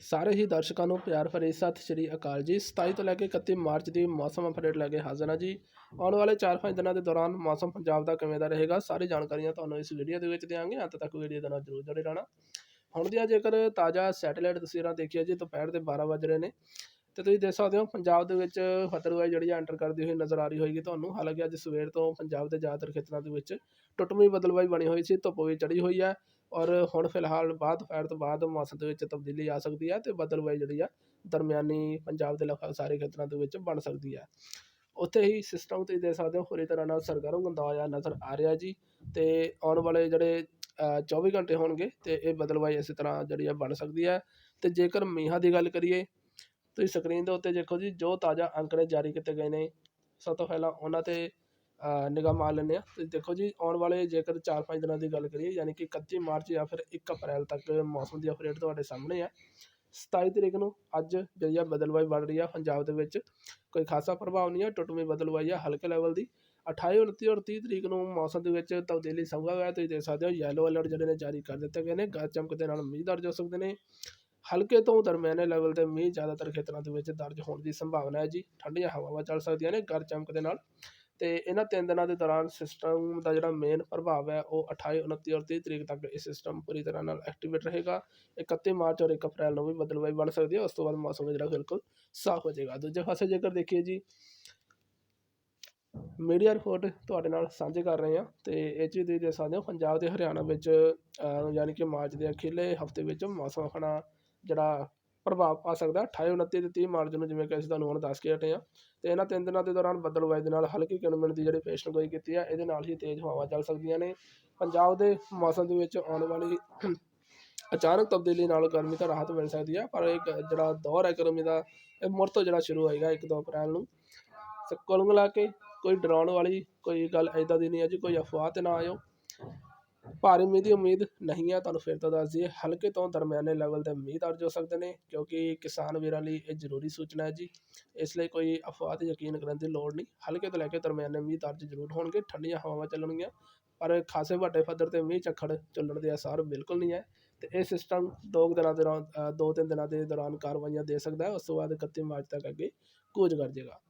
ਸਾਰੇ ਹੀ ਦਰਸ਼ਕਾਂ ਨੂੰ ਪਿਆਰ ਭਰੀ ਸਤਿ ਸ਼੍ਰੀ ਅਕਾਲ ਜੀ। 27 ਤੋਂ ਲੈ ਕੇ 31 ਮਾਰਚ ਦੀ ਮੌਸਮ ਅਪਡੇਟ ਲੈ ਕੇ ਹਾਜ਼ਰ ਹਾਂ ਜੀ। ਆਉਣ ਵਾਲੇ 4-5 ਦਿਨਾਂ ਦੇ ਦੌਰਾਨ ਮੌਸਮ ਪੰਜਾਬ ਦਾ ਕਿਵੇਂ ਦਾ ਰਹੇਗਾ, ਸਾਰੀ ਜਾਣਕਾਰੀਆਂ ਤੁਹਾਨੂੰ ਇਸ ਵੀਡੀਓ ਦੇ ਵਿੱਚ ਦਿਆਂਗੇ। ਅੰਤ ਤੱਕ ਵੀਡੀਓ ਦੇ ਨਾਲ ਜਰੂਰ ਜੁੜੇ ਰਹਿਣਾ। ਹੁਣ ਦੀਆਂ ਜੇਕਰ ਤਾਜ਼ਾ ਸੈਟੇਲਾਈਟ ਤਸਵੀਰਾਂ ਦੇਖੀਏ ਜੀ, ਦੁਪਹਿਰ ਦੇ 12 ਵਜ ਰਹੇ ਨੇ। ਤੇ ਤੁਸੀਂ ਦੇਖ ਸਕਦੇ ਹੋ ਪੰਜਾਬ ਦੇ ਵਿੱਚ ਫਤਰਵਾਈ ਜਿਹੜੀ ਆ ਐਂਟਰ ਕਰਦੀ ਹੋਈ ਨਜ਼ਰ ਆ ਰਹੀ ਹੋਏਗੀ ਤੁਹਾਨੂੰ। ਹਾਲਾਂਕਿ ਅੱਜ ਸਵੇਰ ਤੋਂ ਪੰਜਾਬ ਦੇ ਜ਼ਿਆਦਾਤਰ ਖੇਤਰਾਂ ਦੇ ਵਿੱਚ ਟੁੱਟਵੀਂ ਬਦਲਵਾਈ ਬਣੀ ਹੋਈ ਸੀ ਧੁੱਪ ਵੀ ਚੜੀ ਹੋਈ ਹੈ ਔਰ ਹੁਣ ਫਿਲਹਾਲ ਬਾਅਦ ਦੁਪਹਿਰ ਤੋਂ ਬਾਅਦ ਮੌਸਮ ਦੇ ਵਿੱਚ ਤਬਦੀਲੀ ਆ ਸਕਦੀ ਹੈ ਤੇ ਬਦਲਵਾਈ ਜਿਹੜੀ ਆ ਦਰਮਿਆਨੀ ਪੰਜਾਬ ਦੇ ਲਗਭਗ ਸਾਰੇ ਖੇਤਰਾਂ ਦੇ ਵਿੱਚ ਬਣ ਸਕਦੀ ਹੈ ਉੱਥੇ ਹੀ ਸਿਸਟਮ ਤੁਸੀਂ ਦੇਖ ਸਕਦੇ ਹੋ ਪੂਰੀ ਤਰ੍ਹਾਂ ਨਾਲ ਸਰਗਰਮ ਹੁੰਦਾ ਹੋਇਆ ਨਜ਼ਰ ਆ ਰਿਹਾ ਜੀ ਤੇ ਆਉਣ ਵਾਲੇ ਜਿਹੜੇ ਅ, 24 ਘੰਟੇ ਹੋਣਗੇ ਤੇ ਇਹ ਬਦਲਵਾਈ ਇਸੇ ਤਰ੍ਹਾਂ ਜਿਹੜੀ ਆ ਬਣ ਸਕਦੀ ਹੈ ਤੇ ਜੇਕਰ ਮੀਂਹਾਂ ਦੀ ਗੱਲ ਕਰੀਏ ਤੁਸੀਂ ਸਕਰੀਨ ਦੇ ਉੱਤੇ ਦੇਖੋ ਜੀ ਜੋ ਤਾਜ਼ਾ ਅੰਕੜੇ ਜਾਰੀ ਕੀਤੇ ਗਏ ਨੇ ਸਭ ਤੋਂ ਪਹਿਲਾਂ ਉਹਨਾਂ ਤੇ ਅ, ਨਿਗਾਹ ਮਾਰ ਲੈਂਦੇ ਆ ਤੁਸੀਂ ਦੇਖੋ ਜੀ ਆਉਣ ਵਾਲੇ ਜੇਕਰ 4-5 ਦਿਨਾਂ ਦੀ ਗੱਲ ਕਰੀਏ ਯਾਨੀ ਕਿ 31 ਮਾਰਚ ਜਾਂ ਫਿਰ 1 ਅਪ੍ਰੈਲ ਤੱਕ ਮੌਸਮ ਦੀ ਅਪਡੇਟ ਤੁਹਾਡੇ ਸਾਹਮਣੇ ਆ। 27 ਤਰੀਕ ਨੂੰ ਅੱਜ ਜਿਹੜੀ ਆ ਬਦਲਵਾਈ ਬਣ ਰਹੀ ਆ ਪੰਜਾਬ ਦੇ ਵਿੱਚ। ਕੋਈ ਖਾਸਾ ਪ੍ਰਭਾਵ ਨਹੀਂ ਆ ਟੁੱਟਵੀਂ ਬਦਲਵਾਈ ਆ ਹਲਕੇ ਲੈਵਲ ਦੀ। 28 29 ਔਰ 30 ਤਰੀਕ ਨੂੰ ਮੌਸਮ ਦੇ ਵਿੱਚ ਤਬਦੀਲੀ ਸੰਭਵ ਹੈ। ਤੁਸੀਂ ਦੇਖ ਸਕਦੇ ਹੋ ਯੈਲੋ ਅਲਰਟ ਜਿਹੜੇ ਨੇ ਜਾਰੀ ਕਰ ਦਿੱਤੇ ਗਏ ਨੇ। ਗੱਜ ਚਮਕ ਦੇ ਨਾਲ ਮੀਂਹ ਦਰਜ ਹੋ ਸਕਦੇ ਨੇ। ਹਲਕੇ ਤੋਂ ਦਰਮਿਆਨੇ ਲੈਵਲ ਤੇ ਮੀਂਹ ਜ਼ਿਆਦਾਤਰ ਖੇਤਰਾਂ ਦੇ ਵਿੱਚ ਦਰਜ ਹੋਣ ਦੀ ਸੰਭਾਵਨਾ ਹੈ ਜੀ। ਠੰਡੀਆਂ ਹਵਾਵਾਂ ਚੱਲ ਸਕਦੀਆਂ ਨੇ ਗੱਜ ਚਮਕ ਦੇ ਨਾਲ। ਅਤੇ ਇਹਨਾਂ ਤਿੰਨ ਦਿਨਾਂ ਦੇ ਦੌਰਾਨ ਸਿਸਟਮ ਦਾ ਜਿਹੜਾ ਮੇਨ ਪ੍ਰਭਾਵ ਹੈ, ਉਹ 28 29 ਔਰ ਤੀਹ ਤਰੀਕ ਤੱਕ ਇਹ ਸਿਸਟਮ ਪੂਰੀ ਤਰ੍ਹਾਂ ਨਾਲ ਐਕਟੀਵੇਟ ਰਹੇਗਾ। 31 ਮਾਰਚ ਔਰ ਇੱਕ ਅਪ੍ਰੈਲ ਨੂੰ ਵੀ ਬਦਲਵਾਈ ਬਣ ਸਕਦੀ ਹੈ। ਉਸ ਤੋਂ ਬਾਅਦ ਮੌਸਮ ਜਿਹੜਾ ਬਿਲਕੁਲ ਸਾਫ਼ ਹੋ ਜਾਏਗਾ। ਦੂਜੇ ਪਾਸੇ ਜੇਕਰ ਦੇਖੀਏ ਜੀ ਮੀਡੀਆ ਰਿਪੋਰਟ ਤੁਹਾਡੇ ਨਾਲ ਸਾਂਝੇ ਕਰ ਰਹੇ ਹਾਂ। ਤੇ ਇਹ ਚੀਜ਼ ਵੀ ਤੁਸੀਂ ਦੇਖ ਸਕਦੇ ਹੋ, ਪੰਜਾਬ ਤੇ ਹਰਿਆਣਾ ਵਿੱਚ ਯਾਨੀ ਕਿ ਮਾਰਚ ਦੇ ਅਖੀਰਲੇ ਹਫ਼ਤੇ ਵਿੱਚ ਮੌਸਮ ਆਪਣਾ ਜਿਹੜਾ ਪ੍ਰਭਾਵ ਪਾ ਸਕਦਾ 28 29 ਤੇ 30 ਮਾਰਚ ਨੂੰ ਜਿਵੇਂ ਕਿ ਅਸੀਂ ਤੁਹਾਨੂੰ ਹੁਣ ਦੱਸ ਕੇ ਹਟੇ ਹਾਂ। ਤੇ ਇਹਨਾਂ ਤਿੰਨ ਦਿਨਾਂ ਦੇ ਦੌਰਾਨ ਬੱਦਲਵਾਈ ਦੇ ਨਾਲ ਹਲਕੀ ਕਿਣਮਿਣ ਦੀ ਜਿਹੜੀ ਪੇਸ਼ਨਗੋਈ ਕੀਤੀ ਹੈ, ਇਹਦੇ ਨਾਲ ਹੀ ਤੇਜ਼ ਹਵਾ ਚੱਲ ਸਕਦੀਆਂ ਨੇ। ਪੰਜਾਬ ਦੇ ਮੌਸਮ ਦੇ ਵਿੱਚ ਆਉਣ ਵਾਲੀ ਅਚਾਨਕ ਤਬਦੀਲੀ ਨਾਲ ਗਰਮੀ ਤੋਂ ਰਾਹਤ ਮਿਲ ਸਕਦੀ ਹੈ, ਪਰ ਇੱਕ ਜਿਹੜਾ ਦੌਰ ਹੈ ਗਰਮੀ ਦਾ, ਇਹ ਮੁੜ ਤੋਂ ਜਿਹੜਾ ਸ਼ੁਰੂ ਹੋਏਗਾ 1-2 ਅਪ੍ਰੈਲ ਨੂੰ। ਤੇ ਕੁੱਲ ਮਿਲਾ ਕੇ ਕੋਈ ਡਰਾਉਣ ਵਾਲੀ ਕੋਈ ਗੱਲ ਐਦਾਂ ਦੀ ਨਹੀਂ ਹੈ ਜੀ, ਕੋਈ ਅਫਵਾਹ ਤੇ ਨਾ ਆਇਓ। ਭਾਰੀ ਮੀਂਹ ਦੀ ਉਮੀਦ ਨਹੀਂ ਹੈ ਤੁਹਾਨੂੰ ਫਿਰ ਤੋਂ ਦੱਸ ਦਈਏ ਹਲਕੇ ਤੋਂ ਦਰਮਿਆਨੇ ਲੈਵਲ ਤੇ ਮੀਂਹ ਦਰਜ ਹੋ ਸਕਦੇ ਨੇ ਕਿਉਂਕਿ ਕਿਸਾਨ ਵੀਰਾਂ ਲਈ ਇਹ ਜ਼ਰੂਰੀ ਸੂਚਨਾ ਹੈ ਜੀ। ਇਸ ਲਈ ਕੋਈ ਅਫਵਾਹ ਤੇ ਯਕੀਨ ਕਰਨ ਦੀ ਲੋੜ ਨਹੀਂ। ਹਲਕੇ ਤੋਂ ਲੈ ਕੇ ਦਰਮਿਆਨੇ ਮੀਂਹ ਦਰਜ ਜ਼ਰੂਰ ਹੋਣਗੇ ਠੰਡੀਆਂ ਹਵਾਵਾਂ ਚੱਲਣਗੀਆਂ ਪਰ ਖਾਸੇ ਵੱਡੇ ਪੱਧਰ ਤੇ ਮੀਂਹ ਝੱਖੜ ਚੱਲਣ ਦੇ ਆਸਾਰ ਬਿਲਕੁਲ ਨਹੀਂ ਹੈ। ਤੇ ਇਹ ਸਿਸਟਮ ਦੋ ਕੁ ਦਿਨਾਂ ਦੇ ਦੌਰਾਨ ਅ, ਦੋ ਤਿੰਨ ਦਿਨਾਂ ਦੇ ਦੌਰਾਨ ਕਾਰਵਾਈਆਂ ਦੇ ਸਕਦਾ ਹੈ ਉਸ ਤੋਂ ਬਾਅਦ 31 ਮਾਰਚ ਤੱਕ ਅੱਗੇ ਕੂਚ ਕਰ ਜਾਏਗਾ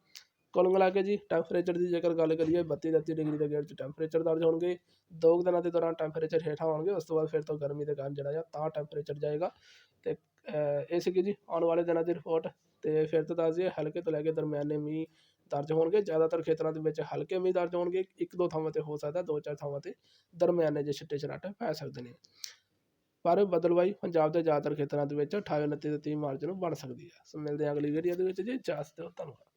ਕੁੱਲ ਮਿਲਾ ਕੇ ਜੀ ਟੈਂਪਰੇਚਰ ਦੀ ਜੇਕਰ ਗੱਲ ਕਰੀਏ 32 33 ਡਿਗਰੀ ਦੇ ਗੇੜ 'ਚ ਟੈਂਪਰੇਚਰ ਦਰਜ ਹੋਣਗੇ। ਦੋ ਕੁ ਦਿਨਾਂ ਦੇ ਦੌਰਾਨ ਟੈਂਪਰੇਚਰ ਹੇਠਾਂ ਆਉਣਗੇ ਉਸ ਤੋਂ ਬਾਅਦ ਫਿਰ ਤੋਂ ਗਰਮੀ ਦੇ ਕਾਰਨ ਜਿਹੜਾ ਆ ਤਾਂ ਟੈਂਪਰੇਚਰ ਜਾਏਗਾ। ਤੇ ਅਹ, ਇਹ ਸੀਗੀ ਜੀ ਆਉਣ ਵਾਲੇ ਦਿਨਾਂ ਦੀ ਰਿਪੋਰਟ ਤੇ ਫਿਰ ਤੋਂ ਦੱਸ ਦਈਏ ਹਲਕੇ ਤੋਂ ਲੈ ਕੇ ਦਰਮਿਆਨੇ ਮੀਂਹ ਦਰਜ ਹੋਣਗੇ। ਜ਼ਿਆਦਾਤਰ ਖੇਤਰਾਂ ਦੇ ਵਿੱਚ ਹਲਕੇ ਮੀਂਹ ਦਰਜ ਹੋਣਗੇ। ਇੱਕ ਦੋ ਥਾਵਾਂ ਤੇ ਹੋ ਸਕਦਾ ਦੋ ਚਾਰ ਥਾਵਾਂ ਤੇ ਦਰਮਿਆਨੇ ਜਿਹੇ ਛਿੱਟੇ ਛਰਾਟੇ ਪੈ ਸਕਦੇ ਨੇ। ਪਰ ਬਦਲਵਾਈ ਪੰਜਾਬ ਦੇ ਜ਼ਿਆਦਾਤਰ ਖੇਤਰਾਂ ਦੇ ਵਿੱਚ 28 29 ਤੇ 30 ਮਾਰਚ ਨੂੰ ਬਣ ਸਕਦੀ ਹੈ ਸੋ ਮਿਲਦੇ ਹਾਂ ਅਗਲੀ ਵੀਡੀਓ ਦੇ ਵਿੱਚ ਜੀ। ਇਜਾਜ਼ਤ ਦਿਓ ਧੰਨਵਾਦ।